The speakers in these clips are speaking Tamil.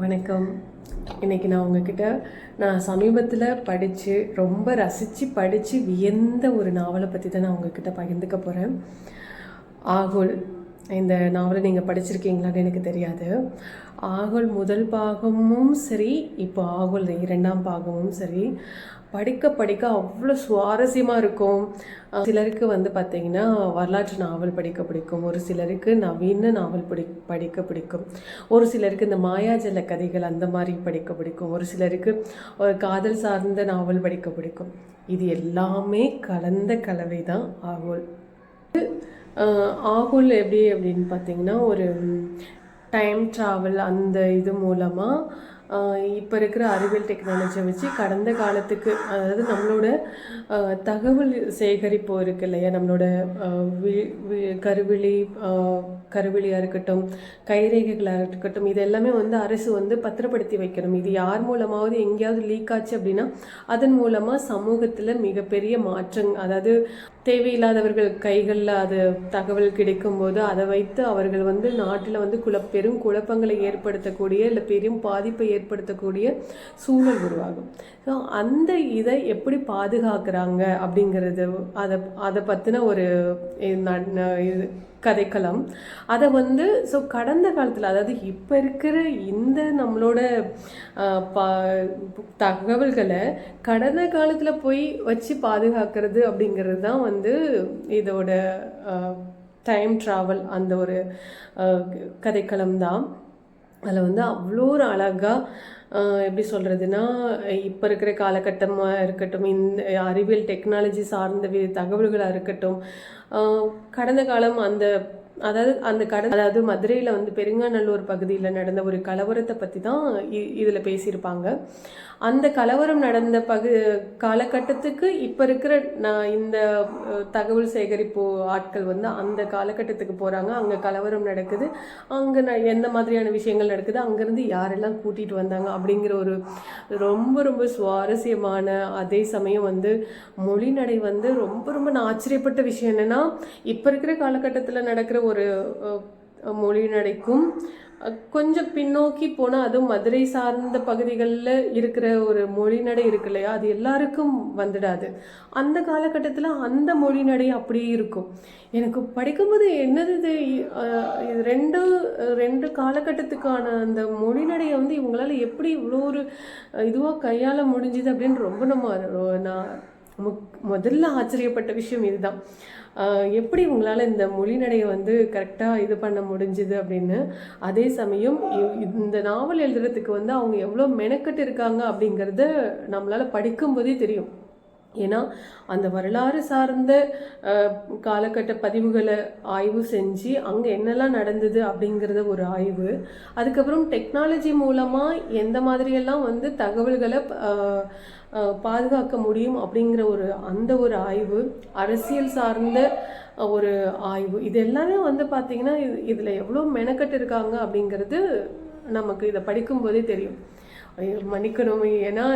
வணக்கம். இன்றைக்கி நான் உங்ககிட்ட நான் சமீபத்தில் படித்து ரொம்ப ரசித்து படித்து வியந்த ஒரு நாவலை பற்றி தான் நான் உங்ககிட்ட பகிர்ந்துக்க போகிறேன் ஆகுல் இந்த நாவலை நீங்கள் படிச்சிருக்கீங்களான்னு எனக்கு தெரியாது. ஆகுல் முதல் பாகமும் சரி இப்போ ஆகுல் இரண்டாம் பாகமும் சரி படிக்க படிக்க அவ்வளோ சுவாரஸ்யமாக இருக்கும். சிலருக்கு வந்து பார்த்திங்கன்னா வரலாற்று நாவல் படிக்க பிடிக்கும். ஒரு சிலருக்கு நவீன நாவல் படி படிக்க பிடிக்கும். ஒரு சிலருக்கு இந்த மாயாஜல கதைகள் அந்த மாதிரி படிக்க பிடிக்கும். ஒரு சிலருக்கு ஒரு காதல் சார்ந்த நாவல் படிக்க பிடிக்கும். இது எல்லாமே கலந்த கலவை தான் ஆகுல். ஆகுல் எப்படி அப்படின்னு பார்த்தீங்கன்னா ஒரு டைம் ட்ராவல் அந்த இது மூலமாக இப்போ இருக்கிற அறிவியல் டெக்னாலஜியை வச்சு கடந்த காலத்துக்கு அதாவது நம்மளோட தகவல் சேகரிப்பு இருக்கு இல்லையா? நம்மளோட வி- வி- கருவிழி கருவிழியாக இருக்கட்டும் கைரேகைகளாக இருக்கட்டும் இது எல்லாமே வந்து அரசு வந்து பத்திரப்படுத்தி வைக்கணும். இது யார் மூலமாவது எங்கேயாவது லீக் ஆச்சு அப்படின்னா அதன் மூலமாக சமூகத்தில் மிகப்பெரிய மாற்றம் அதாவது தேவையில்லாதவர்கள் கைகளில் அது தகவல் கிடைக்கும்போது அதை வைத்து அவர்கள் வந்து நாட்டில் வந்து குழ பெரும் குழப்பங்களை ஏற்படுத்தக்கூடிய இல்லை பெரும் பாதிப்பை ஏற்படுத்தக்கூடிய சூழல் உருவாகும். ஸோ அந்த இதை எப்படி பாதுகாக்கிறாங்க அப்படிங்கிறது அதை அதை பற்றின ஒரு இது ந- கதைக்களம். அதை வந்து ஸோ கடந்த காலத்தில் அதாவது இப்போ இருக்கிற இந்த நம்மளோட ப தகவல்களை கடந்த காலத்தில் போய் வச்சு பாதுகாக்கிறது அப்படிங்கிறது தான் வந்து இதோட டைம் ட்ராவல் அந்த ஒரு கதைக்களம் தான். அதில் வந்து அவ்வளோ ஒரு அழகாக எப்படி சொல்கிறதுனா இப்போ இருக்கிற காலகட்டமாக இருக்கட்டும் இந்த அறிவியல் டெக்னாலஜி சார்ந்த வி- தகவல்களாக இருக்கட்டும் கடந்த காலம் அந்த அதாவது அந்த கட அதாவது மதுரையில் வந்து பெருங்காநல்லூர் பகுதியில் நடந்த ஒரு கலவரத்தை பற்றி தான் இதில் பேசியிருப்பாங்க. அந்த கலவரம் நடந்த பகு காலகட்டத்துக்கு இப்போ இருக்கிற நான் இந்த தகவல் சேகரிப்பு ஆட்கள் வந்து அந்த காலகட்டத்துக்கு போகிறாங்க அங்கே கலவரம் நடக்குது. அங்கே ந எந்த மாதிரியான விஷயங்கள் நடக்குது? அங்கேருந்து யாரெல்லாம் கூட்டிகிட்டு வந்தாங்க? அப்படிங்கிற ஒரு ரொம்ப ரொம்ப சுவாரஸ்யமான அதே சமயம் வந்து மொழிநடை வந்து ரொம்ப ரொம்ப நான் ஆச்சரியப்பட்ட விஷயம் என்னென்னா இப்போ இருக்கிற காலகட்டத்தில் நடக்கிற ஒரு மொழிநடைக்கும் கொஞ்சம் பின்னோக்கி போனால் அதுவும் மதுரை சார்ந்த பகுதிகளில் இருக்கிற ஒரு மொழிநடை இருக்கு இல்லையா? அது எல்லாருக்கும் வந்துடாது. அந்த காலகட்டத்தில் அந்த மொழிநடை அப்படியே இருக்கும். எனக்கு படிக்கும்போது என்னது இது? ரெண்டு ரெண்டு காலகட்டத்துக்கான அந்த மொழிநடையை வந்து இவங்களால எப்படி இவ்வளோ ஒரு இதுவாக கையாள முடிஞ்சுது அப்படின்னு ரொம்ப நம்ம நான் முக் முதல்ல ஆச்சரியப்பட்ட விஷயம் இதுதான். எப்படி உங்களால் இந்த மொழிநடையை வந்து கரெக்டாக இது பண்ண முடிஞ்சுது அப்படின்னு. அதே சமயம் இந்த நாவல் எழுதுறதுக்கு வந்து அவங்க எவ்வளோ மெனக்கட்டு இருக்காங்க அப்படிங்கிறத நம்மளால் படிக்கும்போதே தெரியும். ஏன்னா அந்த வரலாறு சார்ந்த காலகட்ட பதிவுகளை ஆய்வு செஞ்சு அங்கே என்னெல்லாம் நடந்தது அப்படிங்கிறத ஒரு ஆய்வு. அதுக்கப்புறம் டெக்னாலஜி மூலமாக எந்த மாதிரியெல்லாம் வந்து தகவல்களை பாதுகாக்க முடியும் அப்படிங்கிற ஒரு அந்த ஒரு ஆய்வு அரசியல் சார்ந்த ஒரு ஆய்வு. இது எல்லாமே வந்து பார்த்திங்கன்னா இது இதில் எவ்வளோ மெனக்கட்டு இருக்காங்க அப்படிங்கிறது நமக்கு இதை படிக்கும்போதே தெரியும். ஐயோ, மன்னிக்கணும். ஏன்னா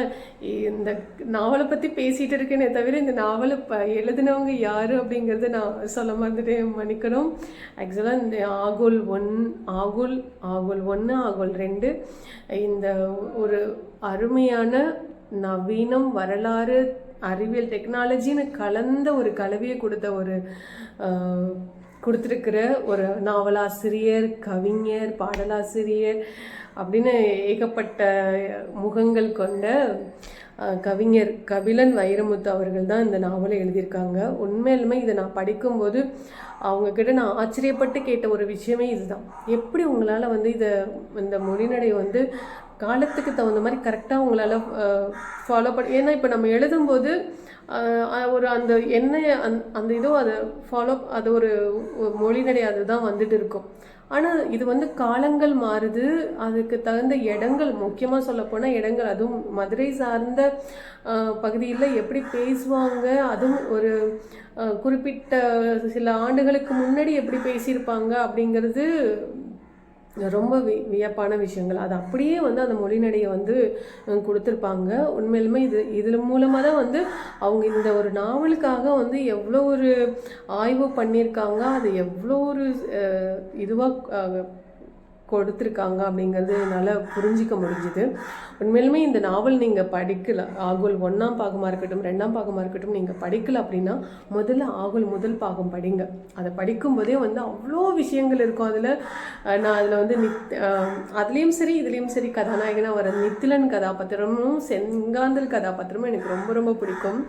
இந்த நாவலை பற்றி பேசிகிட்டு இருக்கேனே தவிர இந்த நாவலை ப எழுதினவங்க யார் அப்படிங்கிறத நான் சொல்ல மறந்துட்டேன் மன்னிக்கணும். ஆக்சுவலாக இந்த ஆகுல் ஒன் ஆகுல் ஆகுல் ஒன்று ஆகுல் ரெண்டு இந்த ஒரு அருமையான நவீனம் வரலாறு அறிவியல் டெக்னாலஜின்னு கலந்த ஒரு கலவையை கொடுத்த ஒரு கொடுத்துருக்கிற ஒரு நாவலாசிரியர் கவிஞர் பாடலாசிரியர் அப்படின்னு ஏகப்பட்ட முகங்கள் கொண்ட கவிஞர் கபிலன் வைரமுத்து அவர்கள் தான் இந்த நாவலை எழுதியிருக்காங்க. உண்மையிலுமே இதை நான் படிக்கும்போது அவங்கக்கிட்ட நான் ஆச்சரியப்பட்டு கேட்ட ஒரு விஷயமே இதுதான். எப்படி உங்களால் வந்து இதை இந்த மொழிநடை வந்து காலத்துக்கு தகுந்த மாதிரி கரெக்டாக உங்களால் ஃபாலோ பண்ண ஏன்னா இப்போ நம்ம எழுதும்போது ஒரு அந்த என்ன அந் அந்த இதோ அதை ஃபாலோ அது ஒரு ஒரு மொழிநடை அதுதான் வந்துட்டு இருக்கும். ஆனால் இது வந்து காலங்கள் மாறுது. அதுக்கு தகுந்த இடங்கள் முக்கியமாக சொல்லப்போனால் இடங்கள் அதுவும் மதுரை சார்ந்த பகுதியில் எப்படி பேசுவாங்க அதுவும் ஒரு குறிப்பிட்ட சில ஆண்டுகளுக்கு முன்னாடி எப்படி பேசியிருப்பாங்க அப்படிங்கிறது ரொம்ப வி வியப்பான விஷயங்கள். அது அப்படியே வந்து அந்த மொழிநடையை வந்து கொடுத்துருப்பாங்க. உண்மையிலுமே இது இதில் மூலமாக தான் வந்து அவங்க இந்த ஒரு நாவலுக்காக வந்து எவ்வளோ ஒரு ஆய்வு பண்ணியிருக்காங்க. அது எவ்வளோ ஒரு இதுவாக கொடுத்துருக்காங்க அப்படிங்கிறது என்னால் புரிஞ்சிக்க முடிஞ்சுது. உண்மையிலுமே இந்த நாவல் நீங்கள் படிக்கல ஆகுல் ஒன்றாம் பாகமாக இருக்கட்டும் ரெண்டாம் பாகமாக இருக்கட்டும் நீங்கள் படிக்கல அப்படின்னா முதல்ல ஆகுல் முதல் பாகம் படிங்க. அதை படிக்கும்போதே வந்து அவ்வளோ விஷயங்கள் இருக்கும். அதில் நான் அதில் வந்து நித் அதுலேயும் சரி இதுலேயும் சரி கதாநாயகனாக வர நித்திலன் கதாபாத்திரமும் செங்காந்தல் கதாபாத்திரமும் எனக்கு ரொம்ப ரொம்ப பிடிக்கும்.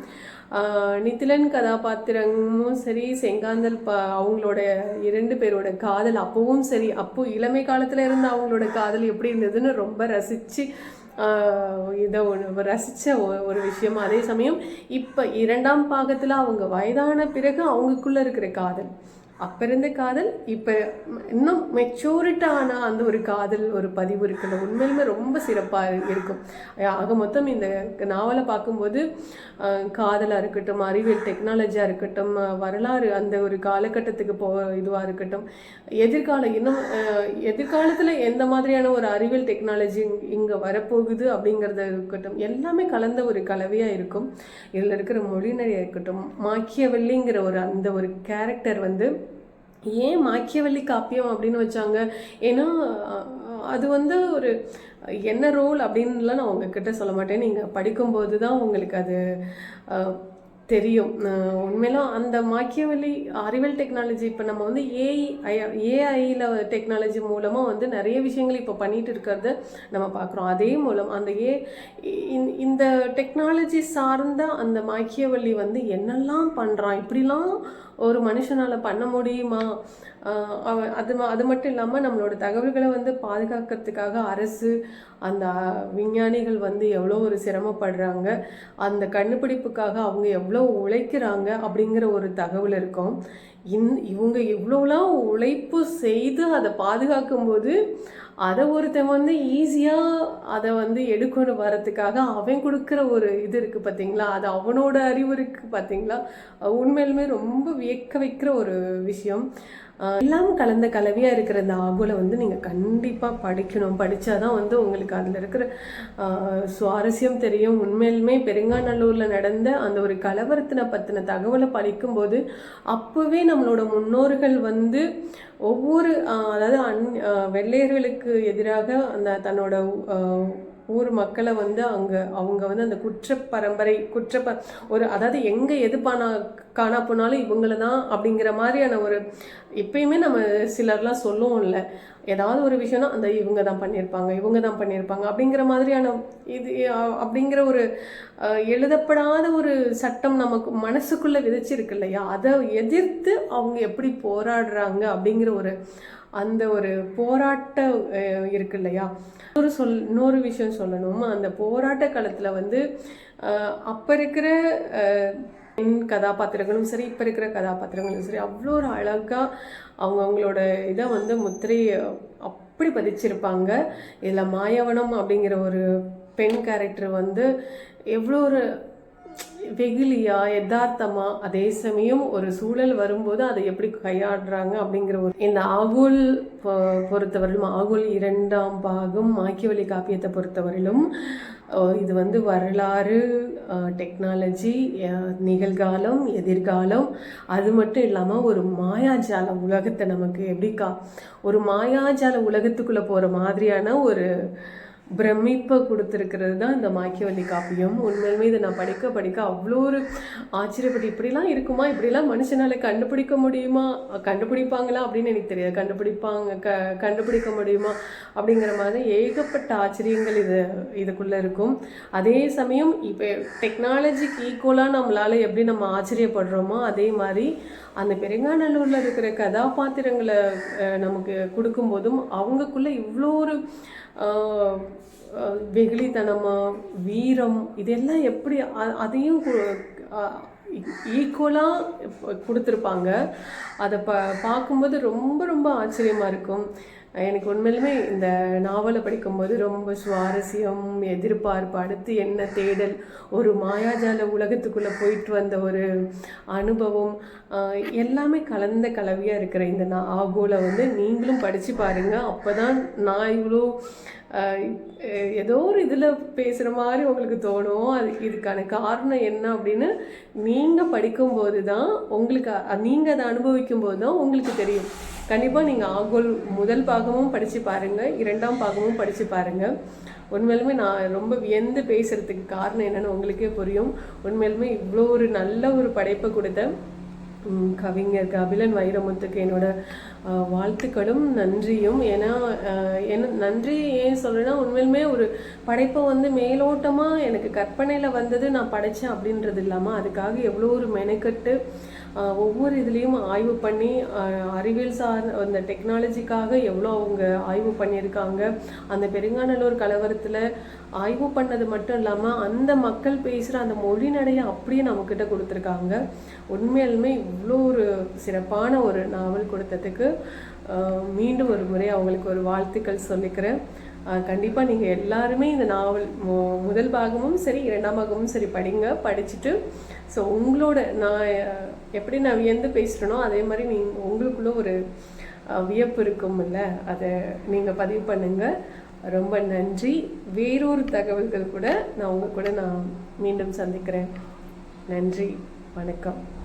நிதிலன் கதாபாத்திரமும் சரி செங்காந்தல் ப அவங்களோட இரண்டு பேரோட காதல் அப்பவும் சரி அப்போ இளமை காலத்தில் இருந்த அவங்களோட காதல் எப்படி இருந்ததுன்னு ரொம்ப ரசித்து இதை ஒன்று ரசித்த ஒரு விஷயம். அதே சமயம் இப்போ இரண்டாம் பாகத்தில் அவங்க வயதான பிறகு அவங்களுக்குள்ளே இருக்கிற காதல். அப்போ இருந்த காதல் இப்போ இன்னும் மெச்சூரிட்டான அந்த ஒரு காதல் ஒரு பதிவு இருக்குல்ல உண்மையிலுமே ரொம்ப சிறப்பாக இருக்கும். ஆக மொத்தம் இந்த நாவலை பார்க்கும்போது காதலாக இருக்கட்டும் அறிவியல் டெக்னாலஜியாக இருக்கட்டும் வரலாறு அந்த ஒரு காலகட்டத்துக்கு போ இதுவாக இருக்கட்டும் எதிர்காலம் இன்னும் எதிர்காலத்தில் எந்த மாதிரியான ஒரு அறிவியல் டெக்னாலஜி இங்கே வரப்போகுது அப்படிங்கிறத இருக்கட்டும் எல்லாமே கலந்த ஒரு கலவையாக இருக்கும். இதில் இருக்கிற மொழிநடையாக இருக்கட்டும் மாக்கியவல்லிங்கிற ஒரு அந்த ஒரு கேரக்டர் வந்து ஏன் மாக்கியவல்லி காப்பியம் அப்படின்னு வச்சாங்க? ஏன்னா அது வந்து ஒரு என்ன ரோல் அப்படின்லாம் நான் உங்ககிட்ட சொல்ல மாட்டேன். நீங்கள் படிக்கும்போது தான் உங்களுக்கு அது தெரியும். உண்மையிலும் அந்த மாக்கியவெளி அறிவியல் டெக்னாலஜி இப்போ நம்ம வந்து ஏஐ ஏஐயில் டெக்னாலஜி மூலமாக வந்து நிறைய விஷயங்கள் இப்போ பண்ணிகிட்டு இருக்கிறத நம்ம பார்க்குறோம். அதே மூலம் அந்த ஏ இந்த டெக்னாலஜி சார்ந்த அந்த மாக்கியவள்ளி வந்து என்னெல்லாம் பண்ணுறான் இப்படிலாம் ஒரு மனுஷனால் பண்ண முடியுமா? அது அது மட்டும் இல்லாமல் நம்மளோட தகவல்களை வந்து பாதுகாக்கிறதுக்காக அரசு அந்த விஞ்ஞானிகள் வந்து எவ்வளோ ஒரு சிரமப்படுறாங்க அந்த கண்டுபிடிப்புக்காக அவங்க எவ்வளோ உழைக்கிறாங்க அப்படிங்கிற ஒரு தகவல் இருக்கும். இந் இவங்க இவ்வளோலாம் உழைப்பு செய்து அதை பாதுகாக்கும் போது அதை ஒருத்தன் வந்து ஈஸியாக அதை வந்து எடுக்கணும் வரத்துக்காக அவன் கொடுக்குற ஒரு இது இருக்குது பார்த்தீங்களா அது அவனோட அறிவு இருக்குது பார்த்தீங்களா உண்மையிலுமே ரொம்ப வியக்க வைக்கிற ஒரு விஷயம். எல்லாம் கலந்த கலவையாக இருக்கிற இந்த ஆகுல வந்து நீங்கள் கண்டிப்பாக படிக்கணும். படித்தா தான் வந்து உங்களுக்கு அதில் இருக்கிற சுவாரஸ்யம் தெரியும். உண்மையிலுமே பெருங்காநல்லூரில் நடந்த அந்த ஒரு கலவரத்தினை பற்றின தகவலை படிக்கும்போது அப்போவே நம்மளோட முன்னோர்கள் வந்து ஒவ்வொரு அதாவது அன் வெள்ளையர்களுக்கு எதிராக அந்த தன்னோட ஊர் மக்களை வந்து அங்கே அவங்க வந்து அந்த குற்ற பரம்பரை குற்ற ப ஒரு அதாவது எங்கே எது பானா காணா போனாலும் இவங்கள தான் அப்படிங்கிற மாதிரியான ஒரு இப்பயுமே நம்ம சிலர்லாம் சொல்லுவோம்ல இல்லை ஏதாவது ஒரு விஷயம்னா அந்த இவங்க தான் பண்ணியிருப்பாங்க இவங்க தான் பண்ணியிருப்பாங்க அப்படிங்கிற மாதிரியான இது அப்படிங்கிற ஒரு எழுதப்படாத ஒரு சட்டம் நமக்கு மனசுக்குள்ளே விதைச்சிருக்கு இல்லையா? அதை எதிர்த்து அவங்க எப்படி போராடுறாங்க அப்படிங்கிற ஒரு அந்த ஒரு போராட்டம் இருக்கு இல்லையா? ஒரு சொல் இன்னொரு விஷயம் சொல்லணும் அந்த போராட்ட காலத்தில் வந்து அப்போ இருக்கிற பெண் கதாபாத்திரங்களும் சரி இப்போ இருக்கிற கதாபாத்திரங்களும் சரி அவ்வளோ ஒரு அழகாக அவங்க அவங்களோட இதை வந்து முத்திரை அப்படி பதிச்சிருப்பாங்க. இதில் மாயவனம் அப்படிங்கிற ஒரு பெண் கேரக்டர் வந்து எவ்வளோ ஒரு வெகுலியா யதார்த்தமா அதே சமயம் ஒரு சூழல் வரும்போது அதை எப்படி கையாடுறாங்க அப்படிங்கிற ஒரு இந்த ஆகுல் பொறுத்தவரையிலும் ஆகுல் இரண்டாம் பாகம் மாக்கியவழி காப்பியத்தை பொறுத்தவரையிலும் இது வந்து வரலாறு டெக்னாலஜி நிகழ்காலம் எதிர்காலம் அது மட்டும் இல்லாமல் ஒரு மாயாஜால உலகத்தை நமக்கு எப்படி கா ஒரு மாயாஜால உலகத்துக்குள்ளே போகிற மாதிரியான ஒரு பிரமிப்பை கொடுத்துருக்கிறது தான் இந்த மாக்கியவல்லி காப்பியம். உண்மையிலுமே இதை நான் படிக்க படிக்க அவ்வளோ ஒரு ஆச்சரியப்பட்டு இப்படிலாம் இருக்குமா? இப்படிலாம் மனுஷனால் கண்டுபிடிக்க முடியுமா? கண்டுபிடிப்பாங்களா? அப்படின்னு எனக்கு தெரியாது. கண்டுபிடிப்பாங்க க கண்டுபிடிக்க முடியுமா? அப்படிங்கிற மாதிரி ஏகப்பட்ட ஆச்சரியங்கள் இது இதுக்குள்ளே இருக்கும். அதே சமயம் இப்போ டெக்னாலஜிக்கு ஈக்குவலாக நம்மளால் எப்படி நம்ம ஆச்சரியப்படுறோமோ அதே மாதிரி அந்த பெருங்காநல்லூரில் இருக்கிற கதாபாத்திரங்களை நமக்கு கொடுக்கும்போதும் அவங்களுக்குள்ளே இவ்வளோ ஒரு வெகுளித்தனமாக வீரம் இதெல்லாம் எப்படி அதையும் ஈக்குவலாக கொடுத்துருப்பாங்க. அதை ப பார்க்கும்போது ரொம்ப ரொம்ப ஆச்சரியமாக இருக்கும். எனக்கு உண்மையிலுமே இந்த நாவலை படிக்கும்போது ரொம்ப சுவாரஸ்யம் எதிர்பார்ப்பு அடுத்து என்ன தேடல் ஒரு மாயாஜால உலகத்துக்குள்ளே போயிட்டு வந்த ஒரு அனுபவம் எல்லாமே கலந்த கலவையாக இருக்கிற இந்த நாகோலை வந்து நீங்களும் படித்து பாருங்கள் அப்போ தான் நான் இவ்வளோ ஏதோ ஒரு இதில் பேசுகிற மாதிரி உங்களுக்கு தோணும். அது இதுக்கான காரணம் என்ன அப்படின்னு நீங்கள் படிக்கும்போது தான் உங்களுக்கு நீங்கள் அதை அனுபவிக்கும் போது தான் உங்களுக்கு தெரியும். கண்டிப்பாக நீங்கள் ஆகோல் முதல் பாகமும் படித்து பாருங்கள் இரண்டாம் பாகமும் படித்து பாருங்கள் உண்மையிலுமே நான் ரொம்ப வியந்து பேசுகிறதுக்கு காரணம் என்னென்னு உங்களுக்கே புரியும். உண்மையிலுமே இவ்வளோ ஒரு நல்ல ஒரு படைப்பை கொடுத்த கவிஞர் கபிலன் வைரமுத்துக்கு என்னோட அஹ், வாழ்த்துக்களும் நன்றியும். ஏன்னா அஹ், என்ன நன்றி ஏன் சொல்றேன்னா உண்மையிலுமே ஒரு படைப்பை வந்து மேலோட்டமாக எனக்கு கற்பனையில் வந்தது நான் படைச்சேன் அப்படின்றது இல்லாமல் அதுக்காக எவ்வளோ ஒரு மெனக்கட்டு ஒவ்வொரு இதுலேயும் ஆய்வு பண்ணி அறிவியல் சார் அந்த டெக்னாலஜிக்காக எவ்வளோ அவங்க ஆய்வு பண்ணியிருக்காங்க. அந்த பெருங்காநல்லூர் கலவரத்தில் ஆய்வு பண்ணது மட்டும் இல்லாமல் அந்த மக்கள் பேசுகிற அந்த மொழி நடையை அப்படியே நம்மக்கிட்ட கொடுத்துருக்காங்க. உண்மையாலுமே இவ்வளோ ஒரு சிறப்பான ஒரு நாவல் கொடுத்ததுக்கு மீண்டும் ஒரு முறை அவங்களுக்கு ஒரு வாழ்த்துக்கள் சொல்லிக்கிறேன். கண்டிப்பாக நீங்கள் எல்லாருமே இந்த நாவல் முதல் பாகமும் சரி இரண்டாம் பாகமும் சரி படிங்க படிச்சுட்டு ஸோ உங்களோட நான் எப்படி நான் வியந்து பேசுகிறேனோ அதே மாதிரி நீ உங்களுக்குள்ள ஒரு வியப்பு இருக்கும்ல அதை நீங்கள் பதிவு பண்ணுங்கள் ரொம்ப நன்றி. வேறொரு தகவல்கள் கூட நான் உங்கள் கூட நான் மீண்டும் சந்திக்கிறேன். நன்றி. வணக்கம்.